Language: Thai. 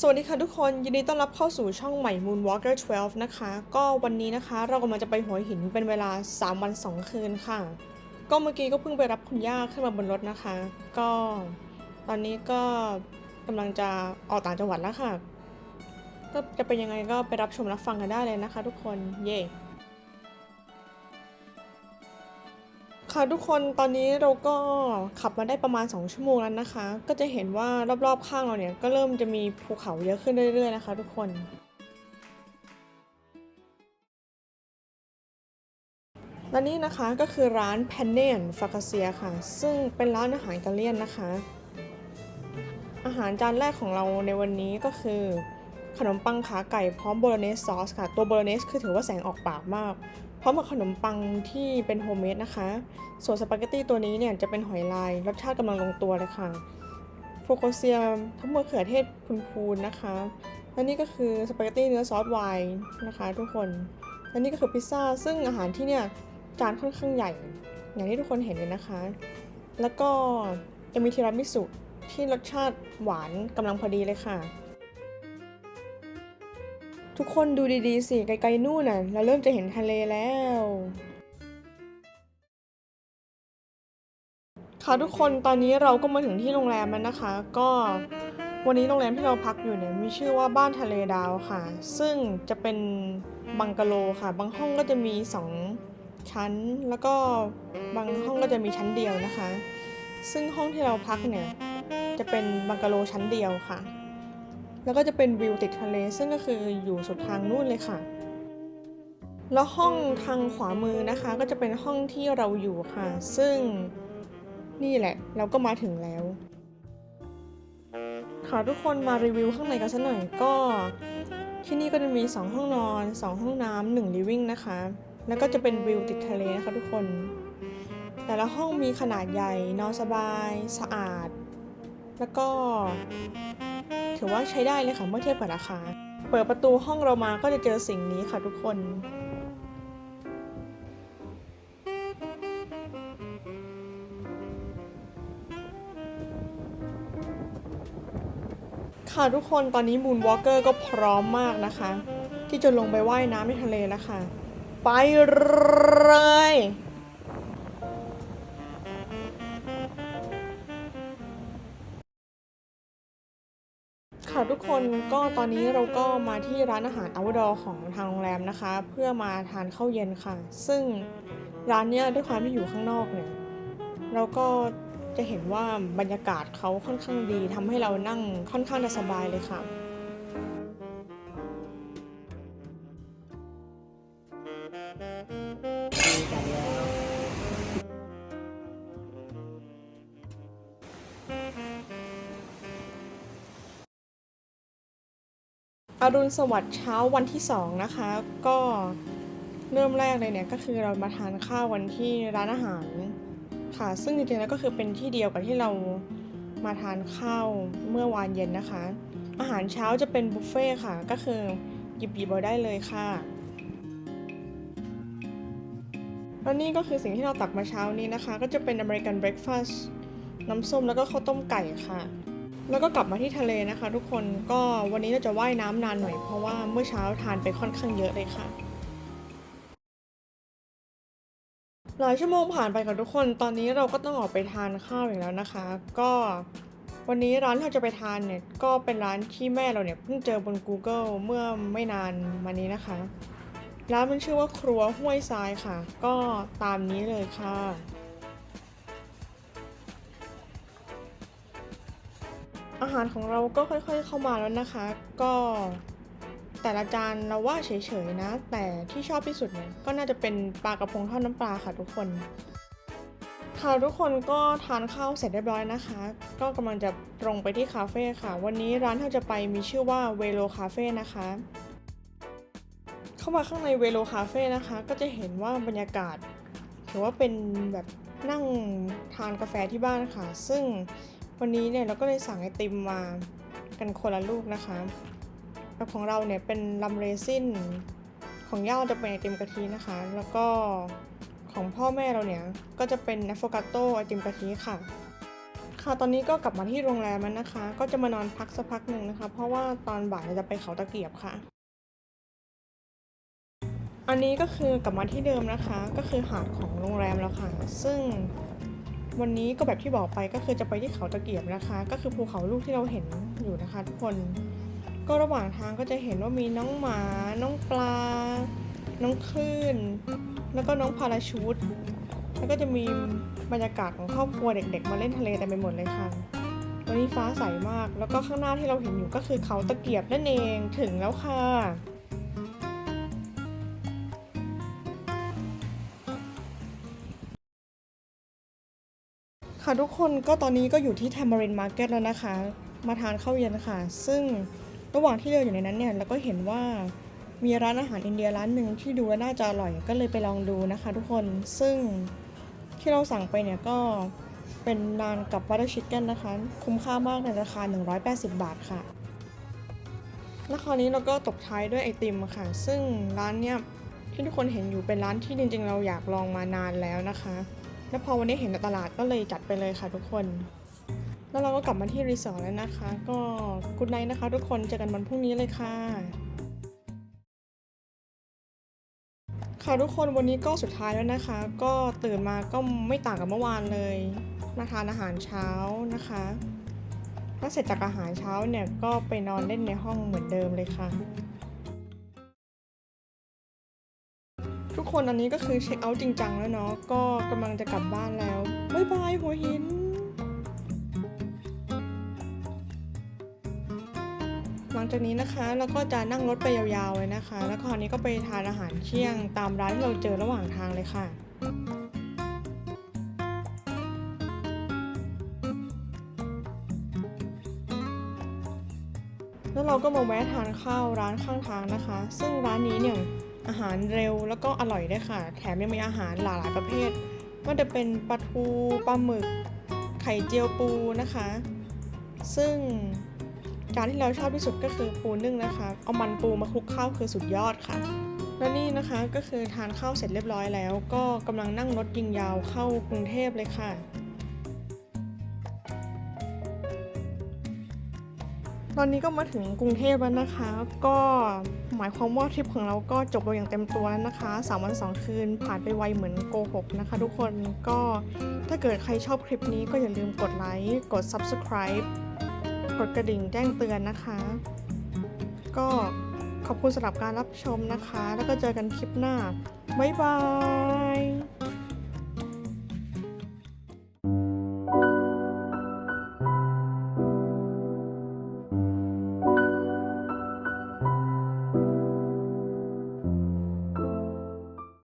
สวัสดีค่ะทุกคนยินดีต้อนรับเข้าสู่ช่องใหม่ Moonwalker 12 นะคะ ก็วันนี้นะคะเรากำลังจะไปหัวหินเป็นเวลา 3 วัน 2 คืนค่ะ ก็เมื่อกี้ก็เพิ่งไปรับคุณย่าขึ้นมาบนรถนะคะ ก็ตอนนี้ก็กำลังจะออกต่างจังหวัดแล้วค่ะ ก็จะเป็นยังไงก็ไปรับชมรับฟังกันได้เลยนะคะ ทุกคนเย่ ค่ะทุกคนตอนนี้เราก็ขับมาได้ประมาณ 2 ชั่วโมงแล้วนะคะ ก็จะเห็นว่ารอบๆข้างเราเนี่ยก็เริ่มจะมีภูเขาเยอะขึ้นเรื่อยๆนะคะ ทุกคน และนี่นะคะก็คือร้าน p a n n e n f a c a c i a ค่ะ ซึ่งเป็นร้านอาหารอิตาเลียนนะคะ อาหารจานแรกของเราในวันนี้ก็คือ ขนมปังขาไก่พร้อมโบโลเนสซอสค่ะ ตัวโบโลเนสคือถือว่าแสงออกปากมาก พร้อมกับขนมปังที่เป็นโฮมเมดนะคะ ส่วนสปาเกตตี้ตัวนี้เนี่ยจะเป็นหอยลาย รสชาติกำลังลงตัวเลยค่ะโฟโคเซียมทั้งมะเขือเทศพูนๆนะคะและนี่ก็คือสปาเกตตี้เนื้อซอสไวน์นะคะทุกคนและนี่ก็คือพิซซ่าซึ่งอาหารที่เนี่ยจานค่อนข้างใหญ่ อย่างที่ทุกคนเห็นเลยนะคะ แล้วก็จะมีทีรามิสุที่รสชาติหวานกำลังพอดีเลยค่ะ ทุกคนดูดีๆ สิไกลๆนู่นน่ะ เราเริ่มจะเห็นทะเลแล้ว ค่ะทุกคนตอนนี้เราก็มาถึงที่โรงแรมแล้วนะคะ ก็วันนี้โรงแรมที่เราพักอยู่เนี่ยมีชื่อว่าบ้านทะเลดาวค่ะ ซึ่งจะเป็นบังกะโลค่ะ บางห้องก็จะมี 2 ชั้น แล้วก็บางห้องก็จะมีชั้นเดียวนะคะ ซึ่งห้องที่เราพักเนี่ยจะเป็นบังกะโลชั้นเดียวค่ะ แล้วก็จะเป็นวิวติดทะเล ซึ่งก็คืออยู่สุดทางนู่นเลยค่ะ แล้วห้องทางขวามือนะคะ ก็จะเป็นห้องที่เราอยู่ค่ะ ซึ่งนี่แหละเราก็มาถึงแล้วค่ะทุกคนมารีวิวข้างในกันสักหน่อยก็ที่นี่ก็จะมี 2 ห้องนอน 2 ห้องน้ำหนึ่งลิฟวิ่งนะคะ แล้วก็จะเป็นวิวติดทะเลนะคะทุกคน แต่ละห้องมีขนาดใหญ่ นอนสบาย สะอาด แล้วก็ ถือว่าใช้ได้เลยค่ะเมื่อเทียบกับราคา เปิดประตูห้องเรามาก็จะเจอสิ่งนี้ค่ะทุกคนค่ะทุกคนตอนนี้มูนวอล์กเกอร์ก็พร้อมมากนะคะ ที่จะลงไปว่ายน้ำในทะเลแล้วค่ะ ไปเลย กคนก็ตอนนี้เราก็มาที่ร้านอาหารอวดอของทางโรงแรมนะคะ เพื่อมาทานข้าวเย็นค่ะ ซึ่งร้านเนี้ยด้วยความที่อยู่ข้างนอกเนี่ยเราก็จะเห็นว่าบรรยากาศเขาค่อนข้างดีทำให้เรานั่งค่อนข้างจะสบายเลยค่ะ อรุณสวัสดิ์เช้าวันที่สองนะคะ ก็เริ่มแรกเลยเนี่ยก็คือเรามาทานข้าววันที่ร้านอาหารค่ะ ซึ่งจริงๆแล้วก็คือเป็นที่เดียวกับที่เรามาทานข้าวเมื่อวานเย็นนะคะ อาหารเช้าจะเป็นบุฟเฟ่ต์ค่ะ ก็คือหยิบหยิบเอาได้เลยค่ะแล้วนี่ก็คือสิ่งที่เราตักมาเช้านี้นะคะ ก็จะเป็นอเมริกันเบรคฟาสต์น้ำส้มแล้วก็ข้าวต้มไก่ค่ะ แล้วก็กลับมาที่ทะเลนะคะ ทุกคนก็วันนี้เราจะว่ายน้ำนานหน่อยเพราะว่าเมื่อเช้าทานไปค่อนข้างเยอะเลยค่ะหลายชั่วโมงผ่านไปค่ะทุกคน ตอนนี้เราก็ต้องออกไปทานข้าวอีกแล้วนะคะ ก็วันนี้ร้านที่เราจะไปทานเนี่ย ก็เป็นร้านที่แม่เราเนี่ยเพิ่งเจอบน Google เมื่อไม่นานมานี้นะคะ ร้านมันชื่อว่าครัวห้วยทรายค่ะ ก็ตามนี้เลยค่ะ อาหารของเราก็ค่อยๆเข้ามาแล้วนะคะ ก็แต่ละจานเราว่าเฉยๆนะ แต่ที่ชอบที่สุดเนี่ยก็น่าจะเป็นปลากระพงทอดน้ำปลาค่ะทุกคน ค่ะทุกคนก็ทานข้าวเสร็จเรียบร้อยนะคะ ก็กำลังจะตรงไปที่คาเฟ่ค่ะ วันนี้ร้านที่เราจะไปมีชื่อว่าเวโ o คาเฟ่นะคะ เข้ามาข้างในเวโ o คาเฟ่นะคะ ก็จะเห็นว่าบรรยากาศถือว่าเป็นแบบนั่งทานกาแฟที่บ้านค่ะ ซึ่ง วันนี้เนี่ยเราก็เลยสั่งไอติมมากันคนละลูกนะคะแล้วของเราเนี่ยเป็นลัมเรซินของย่าจะเป็นไอติมกะทินะคะ แล้วก็ของพ่อแม่เราเนี่ยก็จะเป็นแอฟโฟกาโตไอติมกะทิค่ะ ค่ะตอนนี้ก็กลับมาที่โรงแรมแล้วนะคะ ก็จะมานอนพักสักพักหนึ่งนะคะ เพราะว่าตอนบ่ายจะไปเขาตะเกียบค่ะ อันนี้ก็คือกลับมาที่เดิมนะคะ ก็คือหาดของโรงแรมแล้วค่ะ ซึ่ง วันนี้ก็แบบที่บอกไปก็คือจะไปที่เขาตะเกียบนะคะ ก็คือภูเขาลูกที่เราเห็นอยู่นะคะทุกคน ก็ระหว่างทางก็จะเห็นว่ามีน้องหมา น้องปลา น้องคลื่น แล้วก็น้องพาราชูตแล้วก็จะมีบรรยากาศของครอบครัวเด็ก ๆ มาเล่นทะเลเต็มไปหมดเลยค่ะ วันนี้ฟ้าใสมาก แล้วก็ข้างหน้าที่เราเห็นอยู่ก็คือเขาตะเกียบนั่นเอง ถึงแล้วค่ะ ค่ะทุกคนก็ตอนนี้ก็อยู่ที่ Tamarin Market แล้วนะคะ มาทานข้าวเย็นค่ะ ซึ่งระหว่างที่เดินอยู่ในนั้นเนี่ยเราก็เห็นว่ามีร้านอาหารอินเดียร้านหนึ่งที่ดูแล้วน่าจะอร่อยก็เลยไปลองดูนะคะ ทุกคนซึ่งที่เราสั่งไปเนี่ยก็เป็นนานกับบัตเตอร์ชิคเก้นนะคะ คุ้มค่ามากในราคา 180 บาทค่ะ แล้วคราวนี้เราก็ตบท้ายด้วยไอติมค่ะ ซึ่งร้านเนี่ยที่ทุกคนเห็นอยู่เป็นร้านที่จริงๆ เราอยากลองมานานแล้วนะคะ แล้วพอวันนี้เห็นในตลาดก็เลยจัดไปเลยค่ะทุกคน แล้วเราก็กลับมาที่รีสอร์ทแล้วนะคะ ก็กุดไนท์นะคะทุกคนเจอกันวันพรุ่งนี้เลยค่ะค่ะทุกคนวันนี้ก็สุดท้ายแล้วนะคะ ก็ตื่นมาก็ไม่ต่างกับเมื่อวานเลยมาทานอาหารเช้านะคะแล้วเสร็จจากอาหารเช้าเนี่ยก็ไปนอนเล่นในห้องเหมือนเดิมเลยค่ะ ทุกคนอันนี้ก็คือเช็คเอาท์จริงจังแล้วเนาะก็กำลังจะกลับบ้านแล้วบ๊ายบายหัวหินหลังจากนี้นะคะเราก็จะนั่งรถไปยาวๆเลยนะคะ แล้วคราวนี้ก็ไปทานอาหารเที่ยงตามร้านที่เราเจอระหว่างทางเลยค่ะแล้วเราก็มาแวะทานข้าวร้านข้างทางนะคะ ซึ่งร้านนี้เนี่ย อาหารเร็วแล้วก็อร่อยด้วยค่ะ แถมยังมีอาหารหลากหลายประเภทไม่ว่าจะเป็นปลาทูปลาหมึก ไข่เจียวปูนะคะ ซึ่งจานที่เราชอบที่สุดก็คือปูนึ่งนะคะ เอามันปูมาคลุกข้าวคือสุดยอดค่ะ แล้วนี่นะคะก็คือทานข้าวเสร็จเรียบร้อยแล้ว ก็กำลังนั่งรถยิงยาวเข้ากรุงเทพเลยค่ะ ตอนนี้ก็มาถึงกรุงเทพแล้วนะคะ ก็หมายความว่าทริปของเราก็จบลงอย่างเต็มตัวแล้วนะคะ3วัน2คืนผ่านไปไวเหมือนโกหกนะคะ ทุกคนก็ถ้าเกิดใครชอบคลิปนี้ก็อย่าลืมกดไลค์กด subscribe กดกระดิ่งแจ้งเตือนนะคะ ก็ขอบคุณสำหรับการรับชมนะคะ แล้วก็เจอกันคลิปหน้า บ๊ายบาย